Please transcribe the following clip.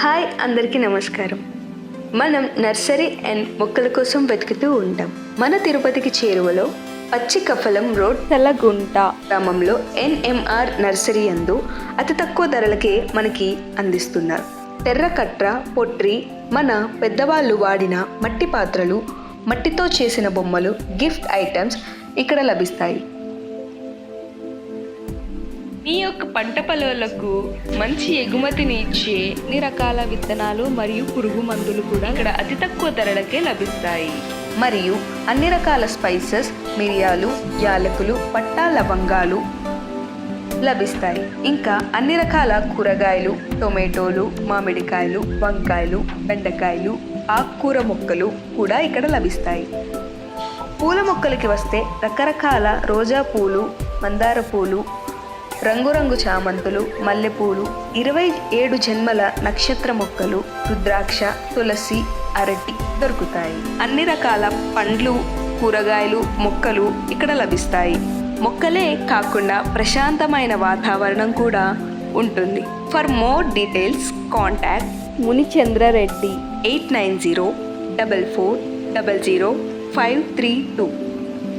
Hi అందరికీ నమస్కారం. మనం నర్సరీ అండ్ మొక్కల కోసం వెతుకుతూ ఉంటాం. మన తిరుపతికి చేరువలో పచ్చి కఫలం రోడ్ తెల్లగుంట గ్రామంలో ఎన్ఎంఆర్ నర్సరీ అందు అతి తక్కువ ధరలకే మనకి అందిస్తున్నారు. తెర్రకట్ర పొట్రి మన పెద్దవాళ్ళు వాడిన మట్టి పాత్రలు మట్టితో చేసిన బొమ్మలు గిఫ్ట్ ఐటమ్స్ ఇక్కడ లభిస్తాయి. మీ యొక్క పంట పొలాలకు మంచి ఎగుమతిని ఇచ్చే అన్ని రకాల విత్తనాలు మరియు పురుగు మందులు కూడా ఇక్కడ అతి తక్కువ ధరలకే లభిస్తాయి. మరియు అన్ని రకాల స్పైసెస్ మిరియాలు యాలకులు పట్టా లవంగాలు లభిస్తాయి. ఇంకా అన్ని రకాల కూరగాయలు టొమాటోలు మామిడికాయలు వంకాయలు బెండకాయలు ఆకుకూర మొక్కలు కూడా ఇక్కడ లభిస్తాయి. పూల మొక్కలకి వస్తే రకరకాల రోజా పూలు మందార పూలు రంగురంగు చామంతులు మల్లెపూలు ఇరవై ఏడు జన్మల నక్షత్ర మొక్కలు రుద్రాక్ష తులసి అరటి దొరుకుతాయి. అన్ని రకాల పండ్లు కూరగాయలు మొక్కలు ఇక్కడ లభిస్తాయి. మొక్కలే కాకుండా ప్రశాంతమైన వాతావరణం కూడా ఉంటుంది. For more details contact Munichandra Reddy eight nine zero double four double zero five three two.